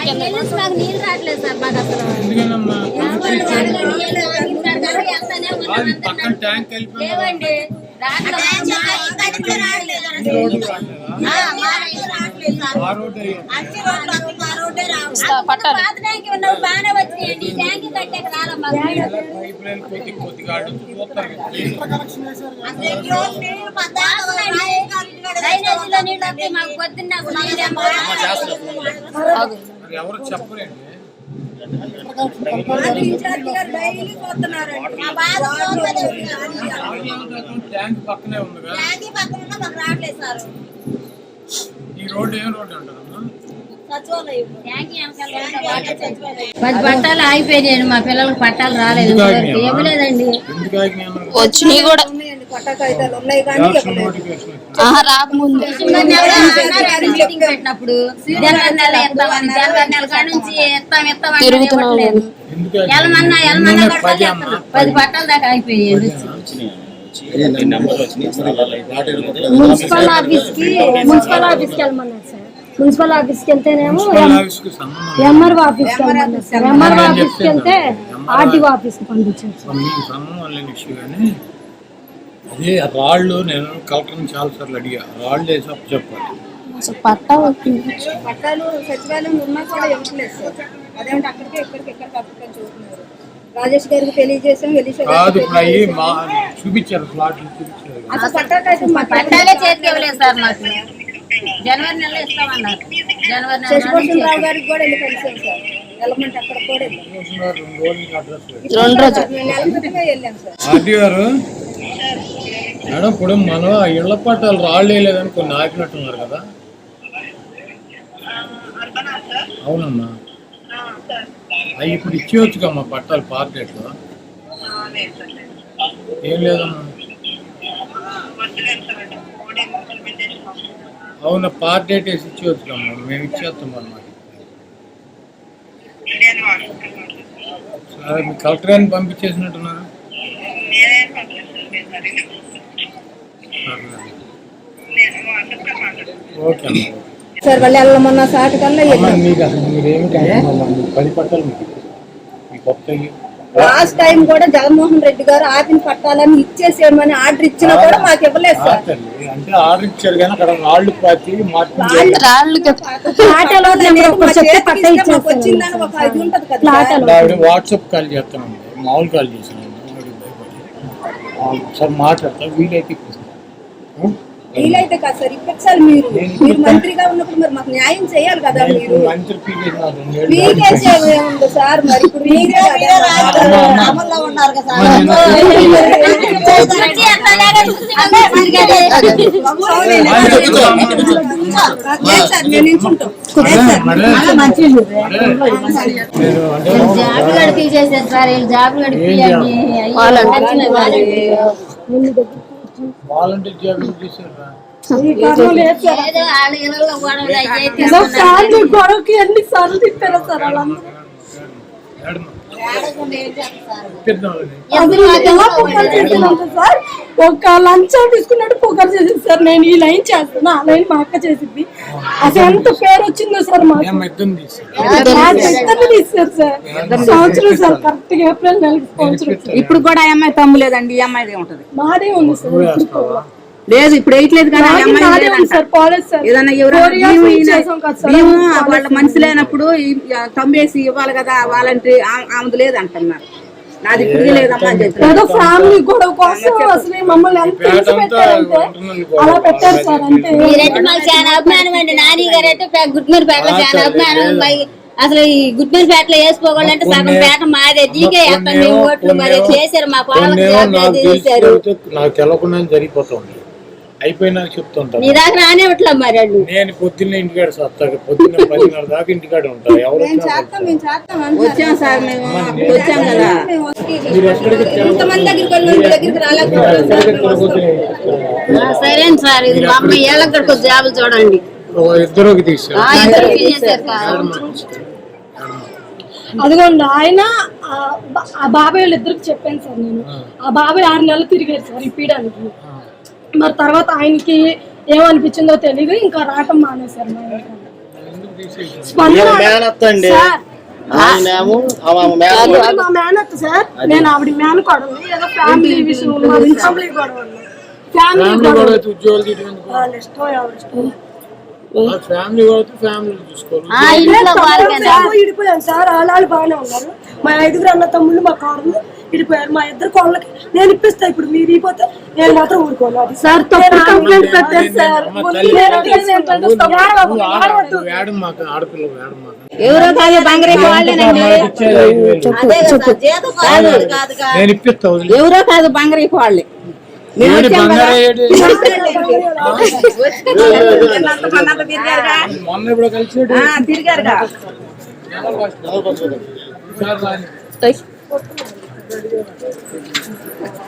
మాకు నీళ్ళు రావట్లేదు సార్ మాకు అసలు. లేవండి. బాగానే వచ్చినాయండి. ట్యాంక్ కట్టాక రాలే మాకు. నీళ్ళు. పైప్ లైన్ కొద్ది కొద్దిగా అడ్డు చూస్తారు డ్రైనేజీలో నీళ్ళు వస్తే మాకు పొద్దున్న నాకు నీళ్ళు ఏమో. మరి ఎవరు. ట్యాంక్ పక్కనే ఈ రోడ్డు ఏం రోడ్డు అంటారమ్మా? పది పట్టాలు ఆగిపోయాయండి మా పిల్లలకు పట్టాలు రాలేదు? ఇవ్వలేదండి? వచ్చినాయి కూడా. రాకముందు. పెట్టినప్పుడు జనవరి నెల జనవరి నెల కాడ నుంచి? ఎలమన్నా పది పట్టాల దాకా అయిపోయాయి మున్సిపల్ ఆఫీస్కి మున్సిపల్ ఆఫీస్కి వెళ్ళమన్నారు సార్. మున్సిపల్ ఆఫీస్కి వెళ్తేనేమో. ఎంఆర్ఓ ఆఫీస్కి వెళ్ళమన్నారు సార్. ఎంఆర్ఓ ఆఫీస్కి వెళ్తే ఆర్టీఓ ఆఫీస్కి పంపించారు సార్ మరి మీకు సంబంధం లేని ఇష్యూ కానీ అదే ఆ రాళ్ళు నేను కలెక్టర్ని చాలాసార్లు అడిగా. రాళ్ళు వేసి అప్పు చెప్పాలి. అసలు పట్టా. పట్టాలు సచివాలయం ఉన్నా కూడా ఇవ్వట్లేదు సార్. అక్కడికి చూస్తున్నారు. రాజేష్ గారికి తెలియజేసాం వెలిషా కాదు ఇప్పుడు అవి మా చూపించారు ప్లాట్లు చూపించారు. అసలు పట్టాకైతే మా పట్టాలే చేతికి ఇవ్వలేదు సార్ మాకు. జనవరి నెలలో ఇస్తామన్నారు. జనవరి నెల శశిభూషణ్ రావు గారికి కూడా వెళ్ళి కలిసాం సార్. వెళ్ళమంటే అక్కడ కూడా వెళ్ళాం. రెండు రోజులు నెల క్రితమే వెళ్ళాం సార్. గారు మేడం ఇప్పుడు మనం ఆ ఇళ్ళ పట్టాలు రాళ్ళు లేదని కొన్ని ఆపినట్టున్నారు కదా. అవునమ్మా. అవి ఇప్పుడు ఇచ్చేయొచ్చు మా పట్టాలు పార్టీ ఏం లేదమ్మా. అవునా పార్ట్ డేట్ వేసి ఇచ్చేయచ్చు కమ్మా మేము ఇచ్చేస్తాం అన్నమాట. సరే మీ కలెక్టర్ గారిని పంపించేసినట్టున్నారా? ఓకే అమ్మా సార్ వాళ్ళు వెళ్ళమన్న సాటి కల్లా అమ్మ, మీకు అసలు మీరేమి టెన్షన్ అవ్వకండి. మీకు పది పట్టాలు మీకు. మీ కొత్తవి లాస్ట్ టైం కూడా జగన్మోహన్ రెడ్డి గారు ఆపిన పట్టాలని ఇచ్చేసేయమని ఆర్డర్ ఇచ్చినా కూడా మాకు ఇవ్వలేదు సార్. అంటే ఆర్డర్ ఇచ్చారు కానీ అక్కడ రాళ్ళు పాతి వాట్సాప్ కాల్ చేస్తానండి. మామూలు కాల్ చేశాను. ఒకసారి మాట్లాడతా. వీలైతే? వీలైతే కాదు సార్ ఇప్పించాలి మీరు మీరు మంత్రిగా ఉన్నప్పుడు మరి మాకు న్యాయం చేయాలి కదా మీరు? పీకేసేది ఏముంది సార్ మరి. ఇప్పుడు మీరే కదా అమల్లో ఉన్నారు కదా జాబ్ గడి తీసేసారు సార్. వీళ్ళు జాబ్? గడి తీయండి వాలంటీర్ జాబ్ చేశారా. ఏదో వాళ్ళ ఇళ్ళలో గొడవలు అయ్యాయి ఏదో ఫ్యామిలీ గొడవకి ఎన్ని సార్లు తిప్పారో సార్ వాళ్ళందరూ. సార్. ఒక లంచం తీసుకున్నట్టు పొగరు చేసింది సార్. నేను ఈ లైన్ చేస్తాను ఆ లైన్ మా అక్క చేసింది. అసలు ఎంత పేరు వచ్చిందో సార్ తీస్తారు సార్. సంవత్సరం సార్ కరెక్ట్గా ఏప్రిల్ నెలకి సంవత్సరం. ఇప్పుడు కూడా ఆ అమ్మాయి తమ్ము లేదండి ఈ అమ్మాయిదే ఉంటది. మాదే ఉంది సార్. లేదు ఇప్పుడు వేయట్లేదు కానీ. భీము వాళ్ళ మనిషి లేనప్పుడు తమ్మేసి ఇవ్వాలి కదా వాలంటీ ఆమెది లేదంటున్నారు. నాది ఇప్పుడు లేదమ్మా అని చెప్పి ఏదో ఫ్యామిలీ గొడవ కోసం అసలు మమ్మల్ని ఎంత పెట్టారంటే. అలా పెట్టారు సార్ మాకు చాలా అభిమానం అండి. నాని గారు అంటే గుడ్మీర పేటలో చాలా అభిమానం. అసలు ఈ గుడ్మీర పేటలో వేసుకోవాలంటే సగం పేట మాదే. దీకే వేస్తాం మేము ఓట్లు మరి చేశారు మా నాకు చేశారు నాకు జరిగిపోతుంది. అయిపోయినాక చెప్తుంటాను నీ దాకా రానివ్వట్లే మరి వాళ్ళు. నేను పొద్దున్నే ఇంటికాడ సత్తాక పొద్దున్న పదిన్నర దాకా ఇంటికాడ ఉంటా. ఎవరు వచ్చినా చేస్తాం మేము చేస్తాం అంటున్నారు. వచ్చాం సార్ మేము. వచ్చాం కదా. మేము వస్తే మీరు ఎక్కడికి ఇంతమంది దగ్గరికి వెళ్ళి సార్ ఇది మా అమ్మాయి ఏళ్ళక్కడికి జాబులు చూడండి. ఇద్దరుకి తీసారు అదిగోండి ఆయన ఆ బాబాయ్ వాళ్ళిద్దరికి చెప్పాను సార్ నేను. ఆ. బాబాయ్ ఆరు నెలలు తిరిగారు సార్ ఇప్పించడానికి మరి తర్వాత ఆయనకి ఏమనిపించిందో తెలియదు ఇంకా రావటం మానేశారు మా ఇంట్లో. స్పందన సార్ సార్. నేను ఆవిడ మేనకోడలు ఏదో ఫ్యామిలీ విషయం ఫ్యామిలీ గొడవ ఫ్యామిలీ ఫ్యామిలీ గొడవ. ఇష్టం ఎవరి ఇష్టం. ఫ్యామిలీ ఫ్యామిలీ చూసుకోవాలి ఆ ఇంట్లో వాళ్ళకి సార్ ఇడిపోయాను సార్. వాళ్ళు బాగానే ఉన్నారు. మా ఐదుగురు అన్న తమ్ముళ్ళు మా కాడలు ఇడిపోయారు మా ఇద్దరు కోళ్ళకి నేను ఇప్పిస్తా ఇప్పుడు మీరు ఇపోతే నేను మాత్రం ఊరుకోను. అది సార్ కంప్లైంట్ పెట్టారు సార్. ఎవరో కాదు బంగారం వాళ్ళేనండి ఎవరో కాదు వాళ్ళే మొన్న ఇప్పుడు కలిసి ఆ, తిరిగారుగా సార్ రాని.